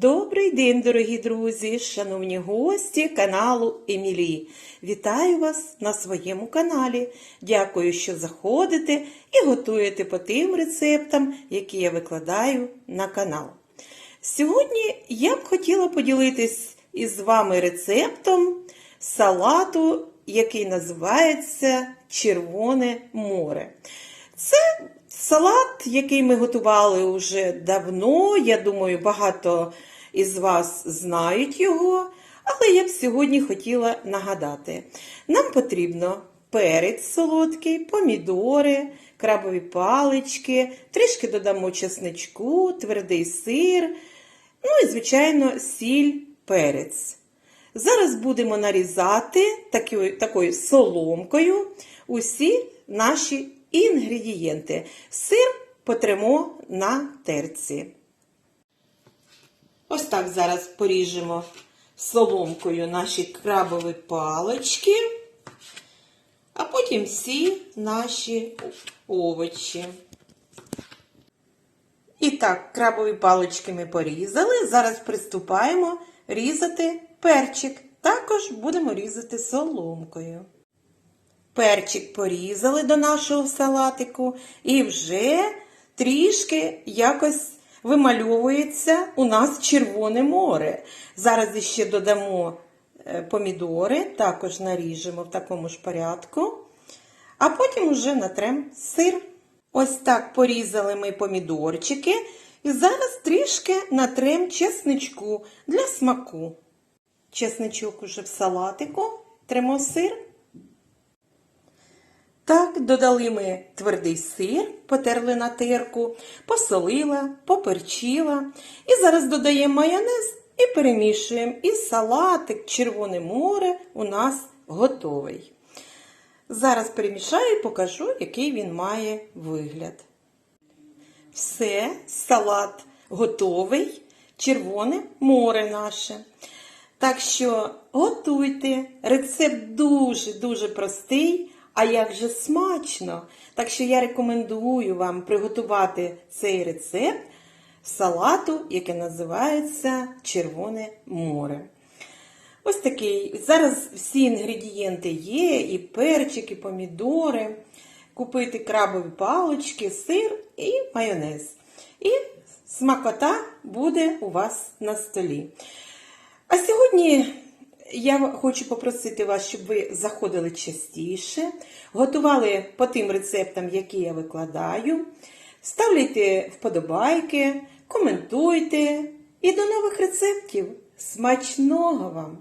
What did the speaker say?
Добрий день, дорогі друзі, шановні гості каналу Емілі. Вітаю вас на своєму каналі. Дякую, що заходите і готуєте по тим рецептам, які я викладаю на канал. Сьогодні я б хотіла поділитись із вами рецептом салату, який називається Червоне море. Це салат, який ми готували вже давно. Я думаю, багато із вас знають його, але я б сьогодні хотіла нагадати: нам потрібно перець солодкий, помідори, крабові палички, трішки додамо чесничку, твердий сир, ну і, звичайно, сіль, перець. Зараз будемо нарізати такою, такою соломкою усі наші інгредієнти. Сир потремо на терці. Ось так зараз поріжемо соломкою наші крабові палички, а потім всі наші овочі. І так, крабові палички ми порізали. Зараз приступаємо різати перчик. Також будемо різати соломкою. Перчик порізали до нашого салатику і вже трішки якось вимальовується у нас Червоне море. Зараз іще додамо е, помідори, також наріжемо в такому ж порядку, а потім вже натрем сир. Ось так порізали ми помідорчики і зараз трішки натрем чесничку для смаку. Чесничок уже в салатику, тремо сир. Так, додали ми твердий сир, потерли на терку, посолила, поперчила. І зараз додаємо майонез і перемішуємо. І салатик Червоне море у нас готовий. Зараз перемішаю і покажу, який він має вигляд. Все, салат готовий, червоне море наше. Так що готуйте. Рецепт дуже-дуже простий, а як же смачно. Так що я рекомендую вам приготувати цей рецепт салату, який називається Червоне море. Ось такий. Зараз всі інгредієнти є, і перчик, і помідори. Купити крабові палички, сир і майонез. І смакота буде у вас на столі. А сьогодні я хочу попросити вас, щоб ви заходили частіше, готували по тим рецептам, які я викладаю. Ставляйте вподобайки, коментуйте. І до нових рецептів. Смачного вам!